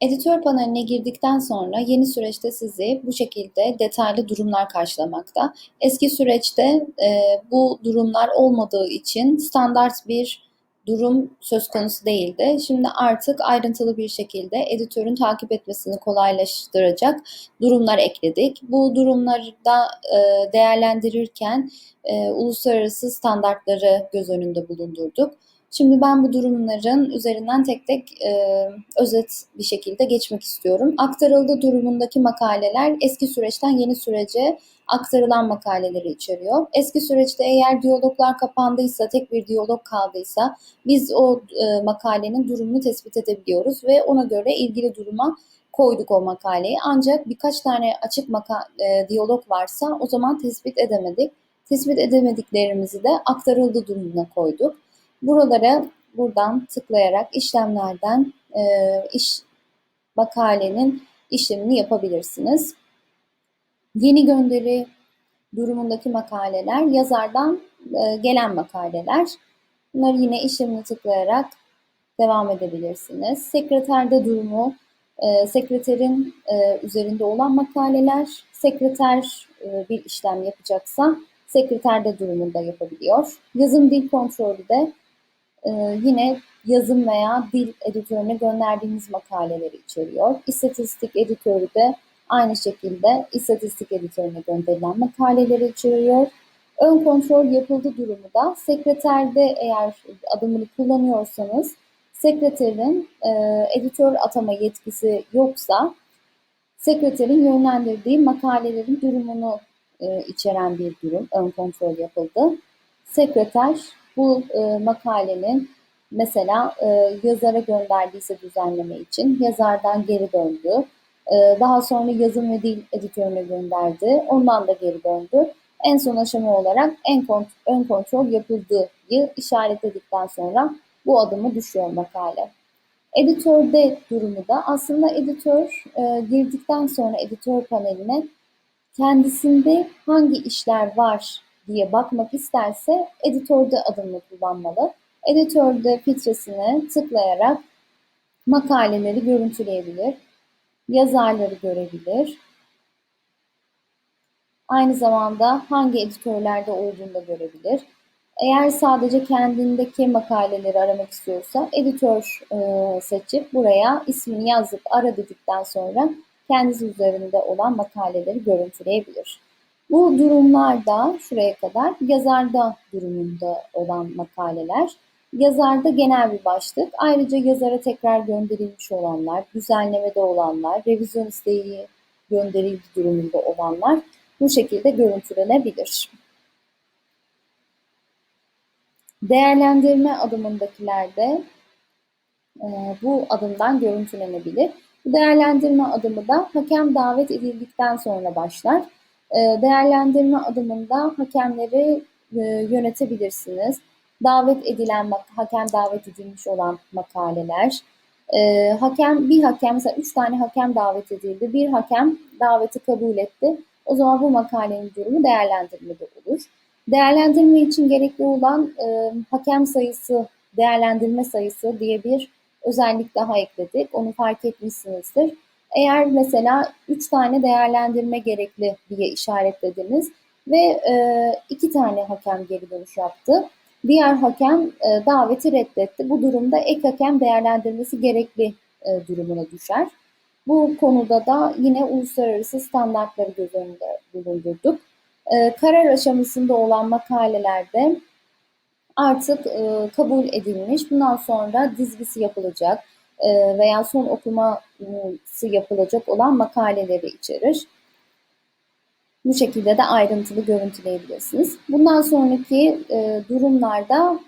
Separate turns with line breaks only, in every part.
Editör paneline girdikten sonra yeni süreçte sizi bu şekilde detaylı durumlar karşılamakta. Eski süreçte e, bu durumlar olmadığı için standart bir durum söz konusu değildi. Şimdi artık ayrıntılı bir şekilde editörün takip etmesini kolaylaştıracak durumlar ekledik. Bu durumları da e, değerlendirirken e, uluslararası standartları göz önünde bulundurduk. Şimdi ben bu durumların üzerinden tek tek e, özet bir şekilde geçmek istiyorum. Aktarıldı durumundaki makaleler eski süreçten yeni sürece aktarılan makaleleri içeriyor. Eski süreçte eğer diyaloglar kapandıysa, tek bir diyalog kaldıysa biz o e, makalenin durumunu tespit edebiliyoruz ve ona göre ilgili duruma koyduk o makaleyi. Ancak birkaç tane açık maka- e, diyalog varsa o zaman tespit edemedik. Tespit edemediklerimizi de aktarıldı durumuna koyduk. Buralara buradan tıklayarak işlemlerden e, iş makalenin işlemini yapabilirsiniz. Yeni gönderi durumundaki makaleler yazardan e, gelen makaleler. Bunları yine işlemini tıklayarak devam edebilirsiniz. Sekreterde durumu, e, sekreterin e, üzerinde olan makaleler, sekreter e, bir işlem yapacaksa sekreterde durumunda yapabiliyor. Yazım dil kontrolü de ee, yine yazım veya dil editörüne gönderdiğimiz makaleleri içeriyor. İstatistik editörü de aynı şekilde istatistik editörüne gönderilen makaleleri içeriyor. Ön kontrol yapıldı durumu da sekreterde eğer adımını kullanıyorsanız sekreterin e, editör atama yetkisi yoksa sekreterin yönlendirdiği makalelerin durumunu e, içeren bir durum. Ön kontrol yapıldı. Sekreter bu e, makalenin mesela e, yazara gönderdiyse düzenleme için yazardan geri döndü. E, daha sonra yazım ve dil editörüne gönderdi. Ondan da geri döndü. En son aşama olarak en kont ön kontrol yapıldığı işaretledikten sonra bu adımı düşüyor makale. Editörde durumu da aslında editör e, girdikten sonra editör paneline kendisinde hangi işler var diye bakmak isterse editörde adımını kullanmalı. Editörde filtresine tıklayarak makaleleri görüntüleyebilir, yazarları görebilir. Aynı zamanda hangi editörlerde olduğunu da görebilir. Eğer sadece kendindeki makaleleri aramak istiyorsa editör e, seçip buraya ismini yazıp ara dedikten sonra kendisi üzerinde olan makaleleri görüntüleyebilir. Bu durumlarda şuraya kadar yazarda durumunda olan makaleler. Yazarda genel bir başlık. Ayrıca yazara tekrar gönderilmiş olanlar, düzenlemede olanlar, revizyon isteği gönderildi durumunda olanlar bu şekilde görüntülenebilir. Değerlendirme adımındakilerde e, bu adımdan görüntülenebilir. Bu değerlendirme adımı da hakem davet edildikten sonra başlar. Ee, değerlendirme adımında hakemleri e, yönetebilirsiniz. Davet edilen, hakem davet edilmiş olan makaleler. Ee, hakem, bir hakem, mesela üç tane hakem davet edildi. Bir hakem daveti kabul etti. O zaman bu makalenin durumu değerlendirmede olur. Değerlendirme için gerekli olan e, hakem sayısı, değerlendirme sayısı diye bir özellik daha ekledik. Onu fark etmişsinizdir. Eğer mesela 3 tane değerlendirme gerekli diye işaretlediniz ve e, iki tane hakem geri dönüş yaptı. Diğer hakem e, daveti reddetti. Bu durumda ek hakem değerlendirmesi gerekli e, durumuna düşer. Bu konuda da yine uluslararası standartları göz önünde bulundurduk. E, karar aşamasında olan makalelerde artık e, kabul edilmiş. Bundan sonra dizgisi yapılacak e, veya son okuması yapılacak olan makaleleri içerir. Bu şekilde de ayrıntılı görüntüleyebilirsiniz. Bundan sonraki e, durumlarda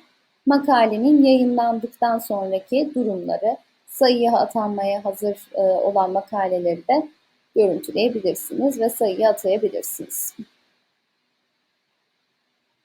makalenin yayınlandıktan sonraki durumları, sayıya atanmaya hazır e, olan makaleleri de görüntüleyebilirsiniz ve sayıya atayabilirsiniz.